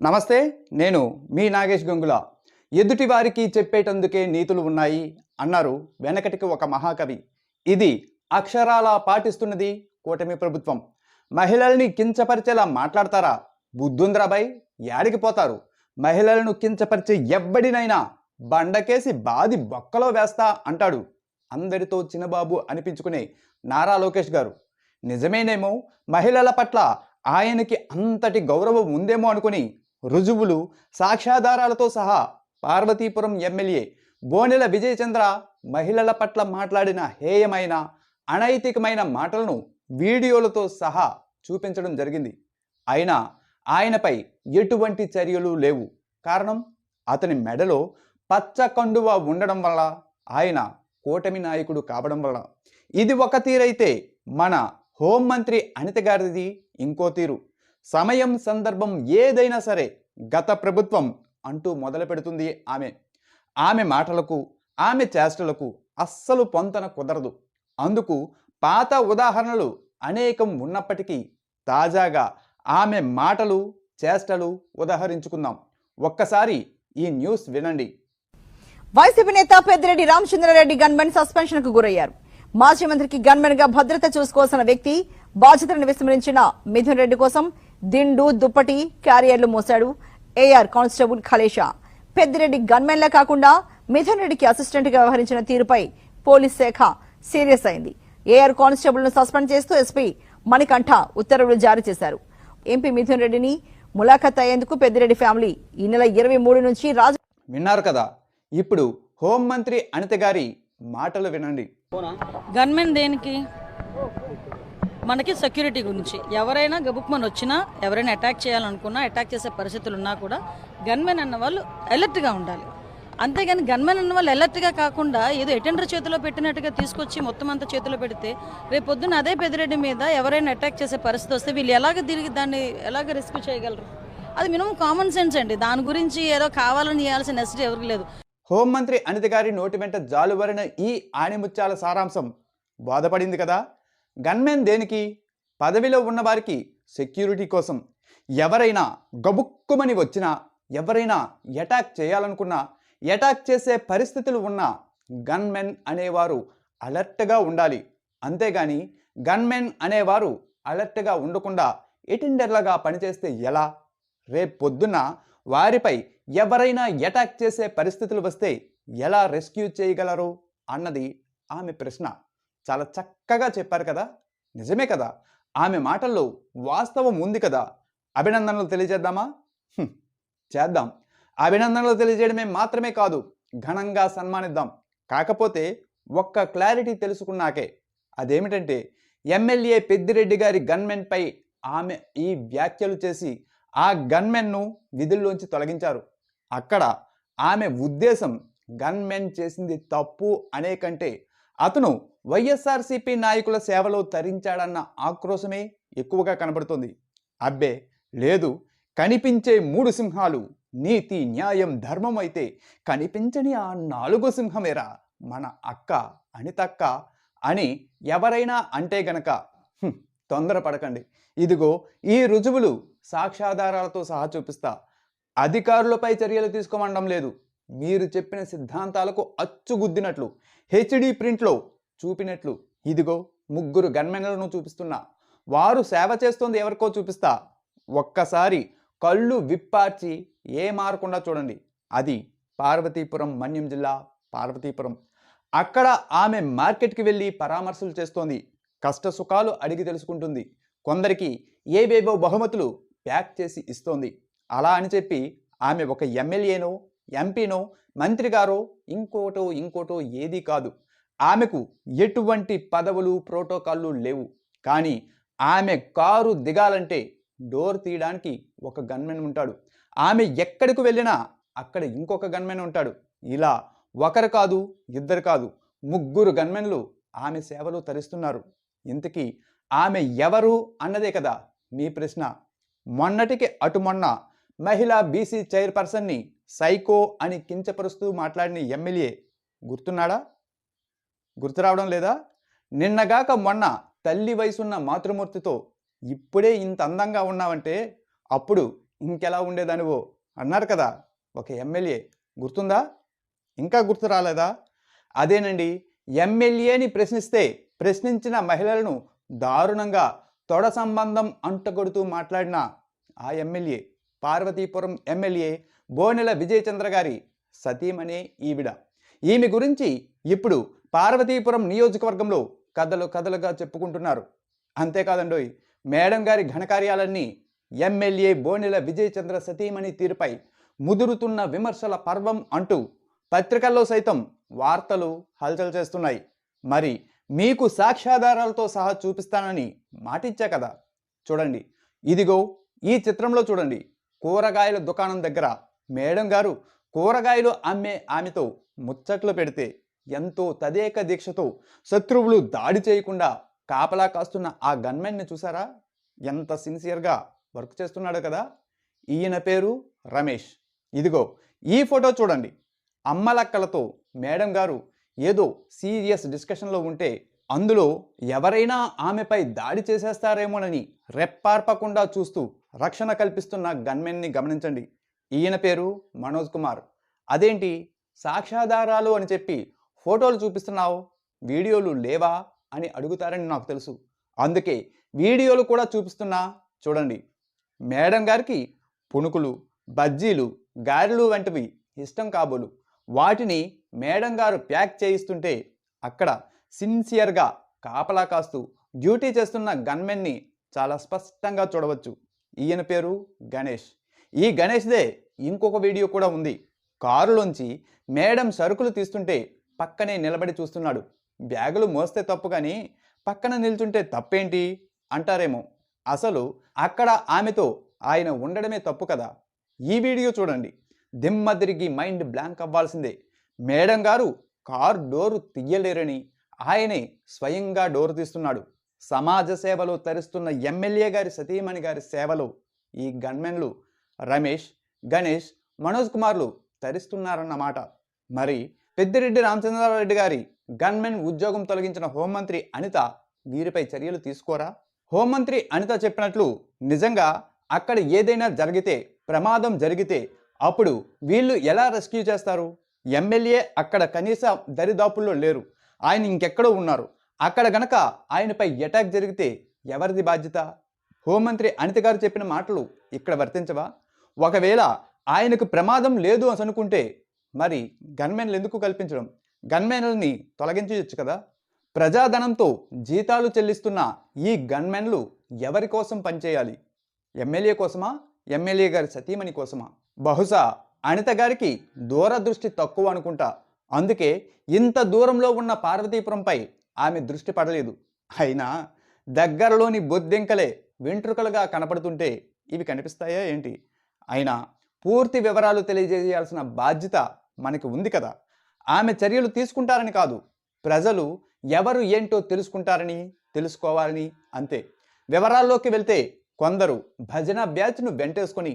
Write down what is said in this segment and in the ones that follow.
నమస్తే నేను మీ నాగేష్ గంగుల. ఎదుటి వారికి చెప్పేటందుకే నీతులు ఉన్నాయి అన్నారు వెనకటికి ఒక మహాకవి. ఇది అక్షరాలా పాటిస్తున్నది కూటమి ప్రభుత్వం. మహిళల్ని కించపరిచేలా మాట్లాడతారా? బుద్ధుంద్రాబై యాడికి పోతారు? మహిళలను కించపరిచే ఎవ్వడినైనా బండకేసి బాది బొక్కలో వేస్తా అంటాడు అందరితో చిన్నబాబు అనిపించుకునే నారా లోకేష్ గారు. నిజమేనేమో మహిళల పట్ల ఆయనకి అంతటి గౌరవం ఉందేమో అనుకుని రుజువులు సాక్ష్యాధారాలతో సహా పార్వతీపురం ఎమ్మెల్యే బోనెల విజయచంద్ర మహిళల పట్ల మాట్లాడిన హేయమైన అనైతికమైన మాటలను వీడియోలతో సహా చూపించడం జరిగింది. అయినా ఆయనపై ఎటువంటి చర్యలు లేవు. కారణం అతని మెడలో పచ్చ కండువ ఉండడం వల్ల ఆయన కూటమి నాయకుడు కావడం వల్ల. ఇది ఒక తీరైతే మన హోంమంత్రి అనిత గారిది ఇంకో తీరు. సమయం సందర్భం ఏదైనా సరే గత ప్రభుత్వం అంటూ మొదలు పెడుతుంది ఆమె. ఆమె మాటలకు ఆమె చేష్టలకు అస్సలు పొంతన కుదరదు. అందుకు పాత ఉదాహరణలు అనేకం ఉన్నప్పటికీ తాజాగా ఆమె మాటలు చేష్టలు ఉదాహరించుకుందాం. ఒక్కసారి ఈ న్యూస్ వినండి. వైసీపీ నేత పెద్దిరెడ్డి రామచంద్రారెడ్డి గన్మెన్ సస్పెన్షన్కు గురయ్యారు. మాజీ మంత్రికి గన్మెన్గా భద్రత చూసుకోవాల్సిన వ్యక్తి బాధ్యతను విస్మరించిన మిథున్ రెడ్డి కోసం దిండు దుప్పటి క్యారియర్లు మోశాడు ఏఆర్ కానిస్టేబుల్ ఖలేషా. పెద్దిరెడ్డి గన్మెన్లా కాకుండా మిథున్ రెడ్డికి అసిస్టెంట్గా వ్యవహరించిన తీరుపై పోలీస్ శాఖ సీరియస్ అయింది. ఏఆర్ కానిస్టేబుల్ను సస్పెండ్ చేస్తూ ఎస్పీ మణికంఠ ఉత్తర్వులు జారీ చేశారు. ఎంపీ మిథున్ రెడ్డిని ములాఖత్ అయ్యేందుకు పెద్దిరెడ్డి ఫ్యామిలీ ఈ నెల ఇరవై మూడు నుంచి రాజ విన్నారు కదా ఇప్పుడు హోంమంత్రి అనిత గారి మాటలు వినండి. గన్మెన్ దేనికి? మనకి సెక్యూరిటీ గురించి. ఎవరైనా గబుక్మన్ వచ్చినా ఎవరైనా అటాక్ చేయాలనుకున్నా అటాక్ చేసే పరిస్థితులు ఉన్నా కూడా గన్మెన్ అన్న వాళ్ళు అలర్ట్గా ఉండాలి. అంతేగాని గన్మెన్ అన్న వాళ్ళు అలర్ట్గా కాకుండా ఏదో అటెండర్ చేతిలో పెట్టినట్టుగా తీసుకొచ్చి మొత్తం అంతా చేతిలో పెడితే రేపు పొద్దున్న అదే పెదిరెడ్డి మీద ఎవరైనా అటాక్ చేసే పరిస్థితి వస్తే వీళ్ళు ఎలాగ తిరిగి దాన్ని ఎలాగ రెస్క్యూ చేయగలరు? అది మినిమం కామన్ సెన్స్ అండి. దాని గురించి ఏదో కావాలని చేయాల్సిన నెసిటీ ఎవరికి లేదు. హోంమంత్రి అనిత గారి నోటి వెంట జాలువరిన ఈ ఆణిముత్యాల సారాంశం బాధపడింది కదా? గన్మెన్ దేనికి? పదవిలో ఉన్నవారికి సెక్యూరిటీ కోసం. ఎవరైనా గబుక్కుమని వచ్చినా ఎవరైనా అటాక్ చేయాలనుకున్నా అటాక్ చేసే పరిస్థితులు ఉన్న గన్మెన్ అనేవారు అలర్ట్గా ఉండాలి. అంతేగాని గన్మెన్ అనేవారు అలర్ట్గా ఉండకుండా ఎటెండర్లుగా పనిచేస్తే ఎలా? రేపు పొద్దున్న వారిపై ఎవరైనా అటాక్ చేసే పరిస్థితులు వస్తే ఎలా రెస్క్యూ చేయగలరు? అన్నది ఆమె ప్రశ్న. చాలా చక్కగా చెప్పారు కదా! నిజమే కదా! ఆమె మాటల్లో వాస్తవం ఉంది కదా! అభినందనలు తెలియజేద్దామా? చేద్దాం. అభినందనలు తెలియజేయడమే మాత్రమే కాదు ఘనంగా సన్మానిద్దాం. కాకపోతే ఒక్క క్లారిటీ తెలుసుకున్నాకే. అదేమిటంటే ఎమ్మెల్యే పెద్దిరెడ్డి గారి గన్మెన్పై ఆమె ఈ వ్యాఖ్యలు చేసి ఆ గన్మెన్ను విధుల్లోంచి తొలగించారు. అక్కడ ఆమె ఉద్దేశం గన్మెన్ చేసింది తప్పు అనే కంటే అతను వైఎస్ఆర్సీపీ నాయకుల సేవలో తరించాడన్న ఆక్రోశమే ఎక్కువగా కనబడుతుంది. అబ్బే లేదు కనిపించే మూడు సింహాలు నీతి న్యాయం ధర్మం అయితే కనిపించని ఆ నాలుగో సింహమేరా మన అక్క అనితక్క అని ఎవరైనా అంటే గనక తొందరపడకండి. ఇదిగో ఈ రుజువులు సాక్ష్యాధారాలతో సహా చూపిస్తా. అధికారులపై చర్యలు తీసుకోమండం లేదు. మీరు చెప్పిన సిద్ధాంతాలకు అచ్చుగుద్దినట్లు హెచ్డి ప్రింట్లో చూపినట్లు. ఇదిగో ముగ్గురు గన్మెన్లను చూపిస్తున్నా. వారు సేవ చేస్తుంది ఎవరికో చూపిస్తా. ఒక్కసారి కళ్ళు విప్పార్చి ఏ మారకుండా చూడండి. అది పార్వతీపురం మన్యం జిల్లా పార్వతీపురం. అక్కడ ఆమె మార్కెట్కి వెళ్ళి పరామర్శలు చేస్తోంది. కష్ట సుఖాలు అడిగి తెలుసుకుంటుంది. కొందరికి ఏవేవో బహుమతులు ప్యాక్ చేసి ఇస్తోంది. అలా అని చెప్పి ఆమె ఒక ఎమ్మెల్యేనో ఎంపీనో మంత్రి గారో ఇంకోటో ఇంకోటో ఏదీ కాదు. ఆమెకు ఎటువంటి పదవులు ప్రోటోకాల్లు లేవు. కానీ ఆమె కారు దిగాలంటే డోర్ తీయడానికి ఒక గన్మెన్ ఉంటాడు. ఆమె ఎక్కడికి వెళ్ళినా అక్కడ ఇంకొక గన్మెన్ ఉంటాడు. ఇలా ఒకరు కాదు ఇద్దరు కాదు ముగ్గురు గన్మెన్లు ఆమె సేవలు తరిస్తున్నారు. ఇంతకీ ఆమె ఎవరు అన్నదే కదా మీ ప్రశ్న. మొన్నటికి అటు మొన్న మహిళా బీసీ చైర్పర్సన్ని సైకో అని కించపరుస్తూ మాట్లాడిన ఎమ్మెల్యే గుర్తున్నాడా? గుర్తు రావడం లేదా? నిన్నగాక మొన్న తల్లి వయసున్న మాతృమూర్తితో ఇప్పుడే ఇంత అందంగా ఉన్నావంటే అప్పుడు ఇంకెలా ఉండేదానివో అన్నారు కదా ఒక ఎమ్మెల్యే. గుర్తుందా? ఇంకా గుర్తు రాలేదా? అదేనండి ఎమ్మెల్యేని ప్రశ్నిస్తే ప్రశ్నించిన మహిళలను దారుణంగా తొడ సంబంధం అంటగొడుతూ మాట్లాడిన ఆ ఎమ్మెల్యే పార్వతీపురం ఎమ్మెల్యే బోనెల విజయచంద్ర గారి సతీమణి ఈవిడ. ఈమె గురించి ఇప్పుడు పార్వతీపురం నియోజకవర్గంలో కథలు కథలుగా చెప్పుకుంటున్నారు. అంతేకాదండోయ్ మేడం గారి ఘనకార్యాలన్నీ ఎమ్మెల్యే బోనెల విజయచంద్ర సతీమణి తీరుపై ముదురుతున్న విమర్శల పర్వం అంటూ పత్రికల్లో సైతం వార్తలు హల్చల్ చేస్తున్నాయి. మరి మీకు సాక్ష్యాధారాలతో సహా చూపిస్తానని మాటిచ్చా కదా? చూడండి. ఇదిగో ఈ చిత్రంలో చూడండి. కూరగాయల దుకాణం దగ్గర మేడం గారు కూరగాయలు అమ్మే ఆమెతో ముచ్చట్లు పెడితే ఎంతో తదేక దీక్షతో శత్రువులు దాడి చేయకుండా కాపలా కాస్తున్న ఆ గన్మెన్ని చూసారా? ఎంత సిన్సియర్గా వర్క్ చేస్తున్నాడు కదా? ఈయన పేరు రమేష్. ఇదిగో ఈ ఫోటో చూడండి. అమ్మలక్కలతో మేడం గారు ఏదో సీరియస్ డిస్కషన్లో ఉంటే అందులో ఎవరైనా ఆమెపై దాడి చేసేస్తారేమోనని రెప్పార్పకుండా చూస్తూ రక్షణ కల్పిస్తున్న గన్మెన్ని గమనించండి. ఈయన పేరు మనోజ్ కుమార్. అదేంటి? సాక్ష్యాధారాలు అని చెప్పి ఫోటోలు చూపిస్తున్నావు? వీడియోలు లేవా? అని అడుగుతారని నాకు తెలుసు. అందుకే వీడియోలు కూడా చూపిస్తున్నా. చూడండి. మేడం గారికి పుణుకులు బజ్జీలు గారెలు వంటివి ఇష్టం కాబోలు. వాటిని మేడం గారు ప్యాక్ చేయిస్తుంటే అక్కడ సిన్సియర్గా కాపలా కాస్తూ డ్యూటీ చేస్తున్న గన్మెన్ని చాలా స్పష్టంగా చూడవచ్చు. ఈయన పేరు గణేష్. ఈ గణేష్దే ఇంకొక వీడియో కూడా ఉంది. కారులోంచి మేడం సరుకులు తీస్తుంటే పక్కనే నిలబడి చూస్తున్నాడు. బ్యాగులు మోస్తే తప్పు కానీ పక్కన నిల్చుంటే తప్పేంటి? అంటారేమో. అసలు అక్కడ ఆమెతో ఆయన ఉండడమే తప్పు కదా? ఈ వీడియో చూడండి. దిమ్మ తిరిగి మైండ్ బ్లాంక్ అవ్వాల్సిందే. మేడం గారు కారు డోరు తీయలేరని ఆయనే స్వయంగా డోరు తీస్తున్నాడు. సమాజ సేవలో తరిస్తున్న ఎమ్మెల్యే గారి సతీమణి గారి సేవలో ఈ గన్మెన్లు రమేష్ గణేష్ మనోజ్ కుమార్లు తరిస్తున్నారన్నమాట మరి పెద్దిరెడ్డి రామచంద్రారెడ్డి గారి గన్మెన్ ఉద్యోగం తొలగించిన హోంమంత్రి అనిత వీరిపై చర్యలు తీసుకోరా? హోంమంత్రి అనిత చెప్పినట్లు నిజంగా అక్కడ ఏదైనా జరిగితే ప్రమాదం జరిగితే అప్పుడు వీళ్ళు ఎలా రెస్క్యూ చేస్తారు? ఎమ్మెల్యే అక్కడ కనీస దరిదాపుల్లో లేరు. ఆయన ఇంకెక్కడో ఉన్నారు. అక్కడ గనక ఆయనపై అటాక్ జరిగితే ఎవరిది బాధ్యత? హోంమంత్రి అనిత గారు చెప్పిన మాటలు ఇక్కడ వర్తించవా? ఒకవేళ ఆయనకు ప్రమాదం లేదు అని అనుకుంటే మరి గన్మెన్లు ఎందుకు కల్పించడం? గన్మెన్లని తొలగించవచ్చు కదా. ప్రజాధనంతో జీతాలు చెల్లిస్తున్న ఈ గన్మెన్లు ఎవరి కోసం పనిచేయాలి? ఎమ్మెల్యే కోసమా? ఎమ్మెల్యే గారి సతీమణి కోసమా? బహుశా అనిత గారికి దూరదృష్టి తక్కువ అనుకుంటా. అందుకే ఇంత దూరంలో ఉన్న పార్వతీపురంపై ఆమె దృష్టి పడలేదు. అయినా దగ్గరలోని బొద్దింకలే వెంట్రుకలుగా కనపడుతుంటే ఇవి కనిపిస్తాయా ఏంటి? అయినా పూర్తి వివరాలు తెలియజేయాల్సిన బాధ్యత మనకి ఉంది కదా. ఆమె చర్యలు తీసుకుంటారని కాదు ప్రజలు ఎవరు ఏంటో తెలుసుకుంటారని తెలుసుకోవాలని అంతే. వివరాల్లోకి వెళ్తే కొందరు భజన బ్యాచ్ను వెంటేసుకొని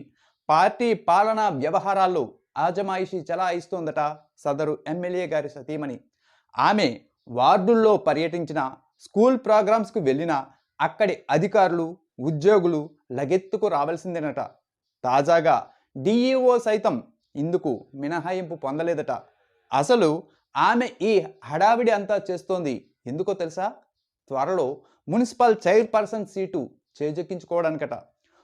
పార్టీ పాలనా వ్యవహారాల్లో ఆజమాయిషీ చలాయిస్తోందట సదరు ఎమ్మెల్యే గారి సతీమణి. ఆమె వార్డుల్లో పర్యటించిన స్కూల్ ప్రోగ్రామ్స్కు వెళ్ళిన అక్కడి అధికారులు ఉద్యోగులు లగెత్తుకు రావాల్సిందేనట. తాజాగా డిఈఓ సైతం ఇందుకు మినహాయింపు పొందలేదట. అసలు ఆమె ఈ హడావిడి అంతా చేస్తోంది ఎందుకో తెలుసా? త్వరలో మున్సిపల్ చైర్పర్సన్ సీటు చేజెక్కించుకోవడానికట.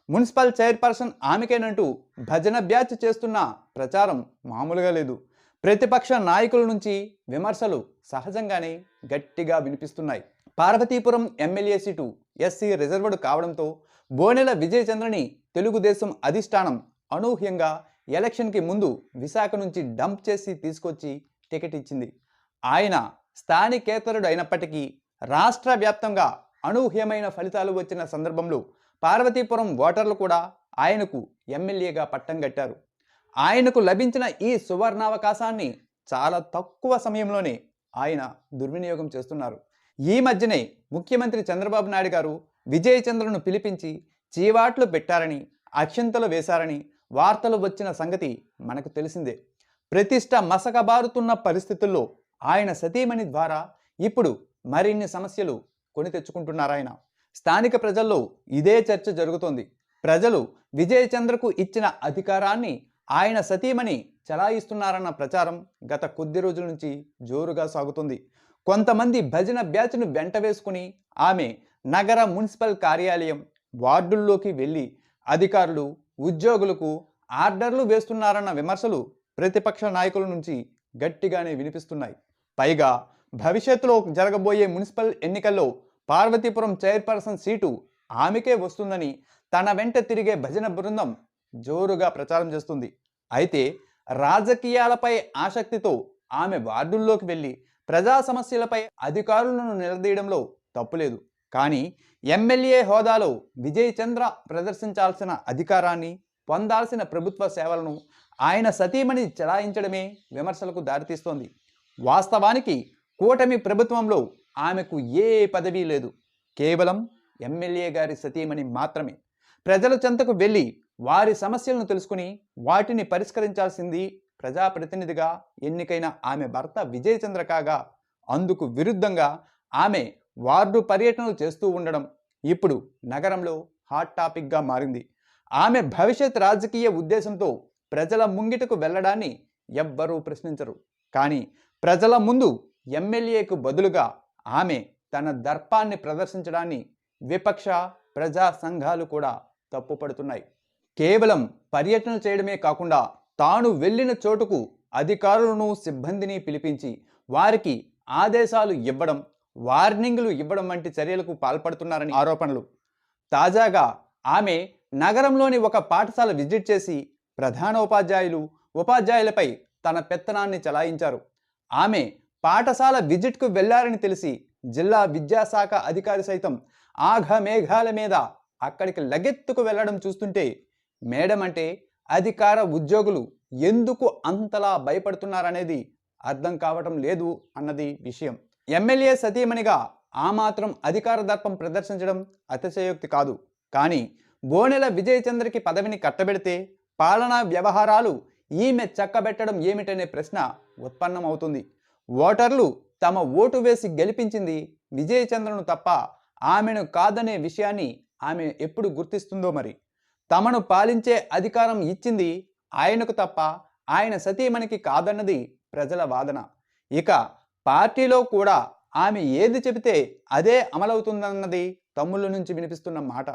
మున్సిపల్ చైర్పర్సన్ ఆమెకేనంటూ భజన బ్యాచ్ చేస్తున్న ప్రచారం మామూలుగా లేదు. ప్రతిపక్ష నాయకుల నుంచి విమర్శలు సహజంగానే గట్టిగా వినిపిస్తున్నాయి. Parvathipuram MLA seat SC reserved కావడంతో బోనెల విజయచంద్రని తెలుగుదేశం అధిష్టానం అనూహ్యంగా ఎలక్షన్కి ముందు విశాఖ నుంచి డంప్ చేసి తీసుకొచ్చి టికెట్ ఇచ్చింది. ఆయన స్థానికేతరుడు అయినప్పటికీ రాష్ట్ర వ్యాప్తంగా అనూహ్యమైన ఫలితాలు వచ్చిన సందర్భంలో పార్వతీపురం ఓటర్లు కూడా ఆయనకు ఎమ్మెల్యేగా పట్టం కట్టారు. ఆయనకు లభించిన ఈ సువర్ణావకాశాన్ని చాలా తక్కువ సమయంలోనే ఆయన దుర్వినియోగం చేస్తున్నారు. ఈ మధ్యనే ముఖ్యమంత్రి చంద్రబాబు నాయుడు గారు విజయచంద్రను పిలిపించి చీవాట్లు పెట్టారని అక్షంతలు వేశారని వార్తలు వచ్చిన సంగతి మనకు తెలిసిందే. ప్రతిష్ట మసకబారుతున్న పరిస్థితుల్లో ఆయన సతీమణి ద్వారా ఇప్పుడు మరిన్ని సమస్యలు కొని తెచ్చుకుంటున్నారాయన. స్థానిక ప్రజల్లో ఇదే చర్చ జరుగుతోంది. ప్రజలు విజయచంద్రకు ఇచ్చిన అధికారాన్ని ఆయన సతీమణి చలాయిస్తున్నారన్న ప్రచారం గత కొద్ది రోజుల నుంచి జోరుగా సాగుతుంది. కొంతమంది భజన బ్యాచ్ను వెంట వేసుకుని ఆమె నగర మున్సిపల్ కార్యాలయం వార్డుల్లోకి వెళ్ళి అధికారులు ఉద్యోగులకు ఆర్డర్లు వేస్తున్నారన్న విమర్శలు ప్రతిపక్ష నాయకుల నుంచి గట్టిగానే వినిపిస్తున్నాయి. పైగా భవిష్యత్తులో జరగబోయే మున్సిపల్ ఎన్నికల్లో పార్వతీపురం చైర్పర్సన్ సీటు ఆమెకే వస్తుందని తన వెంట తిరిగే భజన బృందం జోరుగా ప్రచారం చేస్తుంది. అయితే రాజకీయాలపై ఆసక్తితో ఆమె వార్డుల్లోకి వెళ్ళి ప్రజా సమస్యలపై అధికారులను నిలదీయడంలో తప్పులేదు. కానీ ఎమ్మెల్యే హోదాలో విజయ్ చంద్ర ప్రదర్శించాల్సిన అధికారాన్ని పొందాల్సిన ప్రభుత్వ సేవలను ఆయన సతీమణి చెలాయించడమే విమర్శలకు దారితీస్తోంది. వాస్తవానికి కూటమి ప్రభుత్వంలో ఆమెకు ఏ పదవి లేదు. కేవలం ఎమ్మెల్యే గారి సతీమణి మాత్రమే. ప్రజల చెంతకు వెళ్ళి వారి సమస్యలను తెలుసుకుని వాటిని పరిష్కరించాల్సింది ప్రజాప్రతినిధిగా ఎన్నికైన ఆమె భర్త విజయచంద్ర కాగా అందుకు విరుద్ధంగా ఆమె వార్డు పర్యటనలు చేస్తూ ఉండడం ఇప్పుడు నగరంలో హాట్ టాపిక్గా మారింది. ఆమె భవిష్యత్ రాజకీయ ఉద్దేశంతో ప్రజల ముంగిటకు వెళ్ళడాన్ని ఎవ్వరూ ప్రశ్నించరు. కానీ ప్రజల ముందు ఎమ్మెల్యేకు బదులుగా ఆమె తన దర్పాన్ని ప్రదర్శించడాన్ని విపక్ష ప్రజా సంఘాలు కూడా తప్పుపడుతున్నాయి. కేవలం పర్యటన చేయడమే కాకుండా తాను వెళ్ళిన చోటుకు అధికారులను సిబ్బందిని పిలిపించి వారికి ఆదేశాలు ఇవ్వడం వార్నింగ్లు ఇవ్వడం వంటి చర్యలకు పాల్పడుతున్నారని ఆరోపణలు. తాజాగా ఆమె నగరంలోని ఒక పాఠశాల విజిట్ చేసి ప్రధానోపాధ్యాయులు ఉపాధ్యాయులపై తన పెత్తనాన్ని చలాయించారు. ఆమె పాఠశాల విజిట్కు వెళ్ళారని తెలిసి జిల్లా విద్యాశాఖ అధికారి సైతం ఆఘమేఘాల మీద అక్కడికి లగెత్తుకు వెళ్ళడం చూస్తుంటే మేడం అంటే అధికార ఉద్యోగులు ఎందుకు అంతలా భయపడుతున్నారనేది అర్థం కావటం లేదు అన్నది విషయం. ఎమ్మెల్యే సతీమణిగా ఆ మాత్రం అధికార దర్పం ప్రదర్శించడం అతిశయోక్తి కాదు. కానీ బోనెల విజయచంద్రకి పదవిని కట్టబెడితే పాలనా వ్యవహారాలు ఈమె చక్కబెట్టడం ఏమిటనే ప్రశ్న ఉత్పన్నమవుతుంది. ఓటర్లు తమ ఓటు వేసి గెలిపించింది విజయచంద్రను తప్ప ఆమెను కాదనే విషయాన్ని ఆమె ఎప్పుడు గుర్తిస్తుందో మరి. తమను పాలించే అధికారం ఇచ్చింది ఆయనకు తప్ప ఆయన సతీమణికి కాదన్నది ప్రజల వాదన. ఇక పార్టీలో కూడా ఆమె ఏది చెబితే అదే అమలవుతుందన్నది తమ్ముళ్ళ నుంచి వినిపిస్తున్న మాట.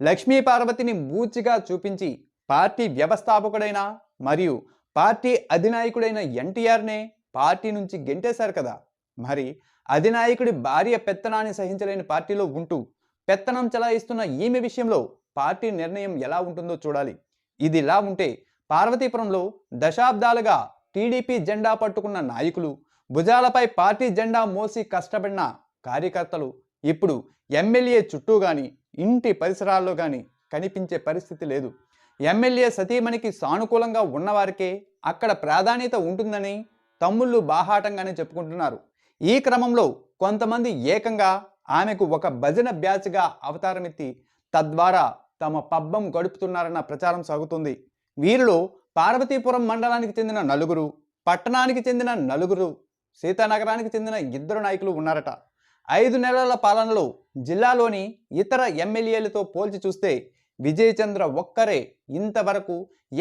లక్ష్మీ పార్వతిని బూచిగా చూపించి పార్టీ వ్యవస్థాపకుడైన మరియు పార్టీ అధినాయకుడైన ఎన్టీఆర్నే పార్టీ నుంచి గెంటేశారు కదా. మరి అధినాయకుడి భార్య పెత్తనాన్ని సహించలేని పార్టీలో ఉంటూ పెత్తనం చలాయిస్తున్న ఈమె విషయంలో పార్టీ నిర్ణయం ఎలా ఉంటుందో చూడాలి. ఇది ఇలా ఉంటే పార్వతీపురంలో దశాబ్దాలుగా టీడీపీ జెండా పట్టుకున్న నాయకులు భుజాలపై పార్టీ జెండా మోసి కష్టపడిన కార్యకర్తలు ఇప్పుడు ఎమ్మెల్యే చుట్టూ కానీ ఇంటి పరిసరాల్లో కానీ కనిపించే పరిస్థితి లేదు. ఎమ్మెల్యే సతీమణికి సానుకూలంగా ఉన్నవారికే అక్కడ ప్రాధాన్యత ఉంటుందని తమ్ముళ్ళు బాహాటంగానే చెప్పుకుంటున్నారు. ఈ క్రమంలో కొంతమంది ఏకంగా ఆమెకు ఒక భజన బ్యాచ్గా అవతారమెత్తి తద్వారా తమ పబ్బం గడుపుతున్నారన్న ప్రచారం సాగుతుంది. వీరిలో పార్వతీపురం మండలానికి చెందిన నలుగురు పట్టణానికి చెందిన నలుగురు సీతానగరానికి చెందిన ఇద్దరు నాయకులు ఉన్నారట. ఐదు నెలల పాలనలో జిల్లాలోని ఇతర ఎమ్మెల్యేలతో పోల్చి చూస్తే విజయచంద్ర ఒక్కరే ఇంతవరకు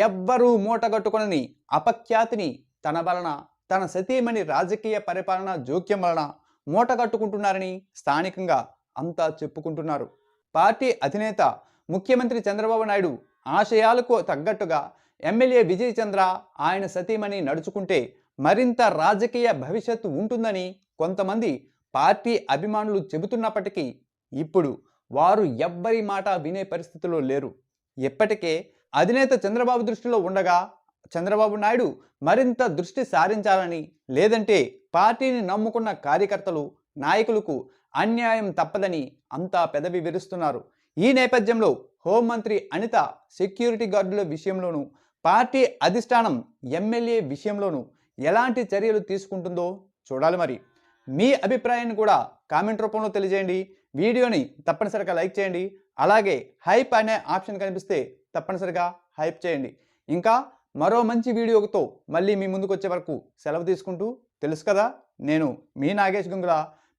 ఎవ్వరూ మూటగట్టుకునని అపఖ్యాతిని తన వలన తన సతీమణి రాజకీయ పరిపాలన జోక్యం వలన మూటగట్టుకుంటున్నారని స్థానికంగా అంతా చెప్పుకుంటున్నారు. పార్టీ అధినేత ముఖ్యమంత్రి చంద్రబాబు నాయుడు ఆశయాలకు తగ్గట్టుగా ఎమ్మెల్యే విజయచంద్ర ఆయన సతీమణి నడుచుకుంటే మరింత రాజకీయ భవిష్యత్తు ఉంటుందని కొంతమంది పార్టీ అభిమానులు చెబుతున్నప్పటికీ ఇప్పుడు వారు ఎవ్వరి మాట వినే పరిస్థితిలో లేరు. ఇప్పటికే అధినేత చంద్రబాబు దృష్టిలో ఉండగా చంద్రబాబు నాయుడు మరింత దృష్టి సారించాలని లేదంటే పార్టీని నమ్ముకున్న కార్యకర్తలు నాయకులకు అన్యాయం తప్పదని అంతా పెదవి విరుస్తున్నారు. ఈ నేపథ్యంలో హోంమంత్రి అనిత సెక్యూరిటీ గార్డుల విషయంలోనూ పార్టీ అధిష్టానం ఎమ్మెల్యే విషయంలోనూ ఎలాంటి చర్యలు తీసుకుంటుందో చూడాలి మరి. మీ అభిప్రాయాన్ని కూడా కామెంట్ రూపంలో తెలియజేయండి. వీడియోని తప్పనిసరిగా లైక్ చేయండి. అలాగే హైప్ అనే ఆప్షన్ కనిపిస్తే తప్పనిసరిగా హైప్ చేయండి. ఇంకా మరో మంచి వీడియోతో మళ్ళీ మీ ముందుకు వచ్చే వరకు సెలవు తీసుకుంటూ తెలుసు కదా నేను మీ నాగేష్ గుంగుల.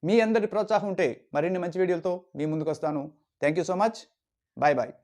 మీ అందరి ప్రోత్సాహం ఉంటే మరిన్ని మంచి వీడియోలతో మీ ముందుకు వస్తాను. Thank you so much. Bye bye.